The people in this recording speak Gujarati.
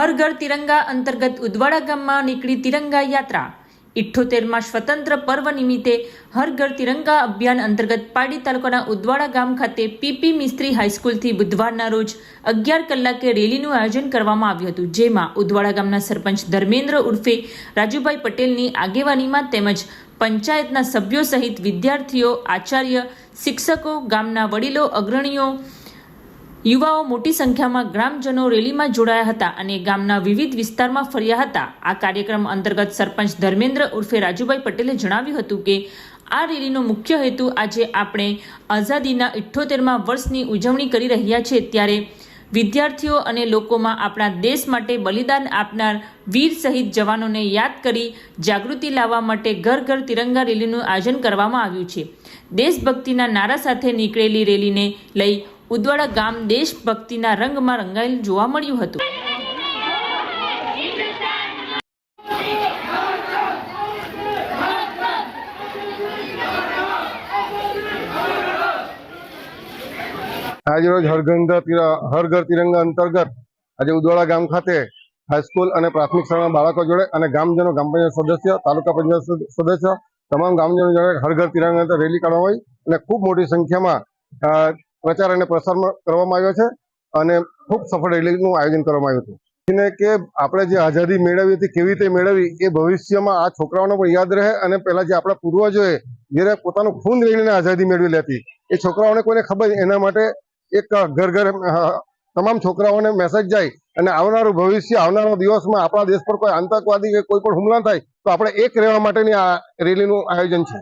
હર ઘર તિરંગા અંતર્ગત ઉદવાડા ગામમાં નીકળી તિરંગા યાત્રા. ઇઠ્ઠોતેરમાં સ્વતંત્ર પર્વ નિમિત્તે હર ઘર તિરંગા અભિયાન અંતર્ગત પાડી તાલુકાના ઉદવાડા ગામ ખાતે પીપી મિસ્ત્રી હાઈસ્કૂલથી બુધવારના રોજ અગિયાર કલાકે રેલીનું આયોજન કરવામાં આવ્યું હતું, જેમાં ઉદવાડા ગામના સરપંચ ધર્મેન્દ્ર ઉર્ફે રાજુભાઈ પટેલની આગેવાનીમાં તેમજ પંચાયતના સભ્યો સહિત વિદ્યાર્થીઓ, આચાર્ય, શિક્ષકો, ગામના વડીલો, અગ્રણીઓ યુવાઓ મોટી સંખ્યામાં ગ્રામજનો રેલીમાં જોડાયા હતા અને ગામના વિવિધ વિસ્તારમાં ફર્યા હતા. આ કાર્યક્રમ અંતર્ગત સરપંચ ધર્મેન્દ્ર ઉર્ફે રાજુભાઈ પટેલે જણાવ્યું હતું કે, આ રેલીનો મુખ્ય હેતુ આજે આપણે આઝાદીના ઇઠ્ઠોતેરમાં વર્ષની ઉજવણી કરી રહ્યા છે ત્યારે વિદ્યાર્થીઓ અને લોકોમાં આપણા દેશ માટે બલિદાન આપનાર વીર શહીદ જવાનોને યાદ કરી જાગૃતિ લાવવા માટે ઘર ઘર તિરંગા રેલીનું આયોજન કરવામાં આવ્યું છે. દેશભક્તિના નારા સાથે નીકળેલી રેલીને લઈ ઉદવાડા ગામ દેશભક્તિના રંગમાં રંગાયેલ જોવા મળ્યું હતું. આજરોજ હરગંધા હરઘર હર ઘર તિરંગા અંતર્ગત આજે ઉદવાડા ગામ ખાતે હાઈસ્કૂલ અને પ્રાથમિક શાળાના બાળકો જોડે અને ગામજનો ગ્રામ પંચાયત સદસ્ય, તાલુકા પંચાયત સદસ્ય તમામ ગામજનો જોડે હર ઘર તિરંગા રેલી કાઢવામાં આવી અને ખૂબ મોટી સંખ્યામાં પ્રચાર અને પ્રસાર કરવામાં આવ્યો છે અને ખૂબ સફળ રેલીનું આયોજન કરવામાં આવ્યું હતું. કે આપણે જે આઝાદી મેળવી હતી, કેવી રીતે મેળવી, એ ભવિષ્યમાં આ છોકરાઓને પણ યાદ રહે અને પહેલા જે આપણા પૂર્વજોએ જ્યારે પોતાનું ખૂન રેડીને આઝાદી મેળવેલી હતી એ છોકરાઓને કોઈને ખબર, એના માટે એક ઘર ઘર તમામ છોકરાઓને મેસેજ જાય અને આવનારું ભવિષ્ય, આવનારા દિવસમાં આપણા દેશ પર કોઈ આતંકવાદી કે કોઈ પણ હુમલા થાય તો આપણે એક રહેવા માટેની આ રેલીનું આયોજન છે.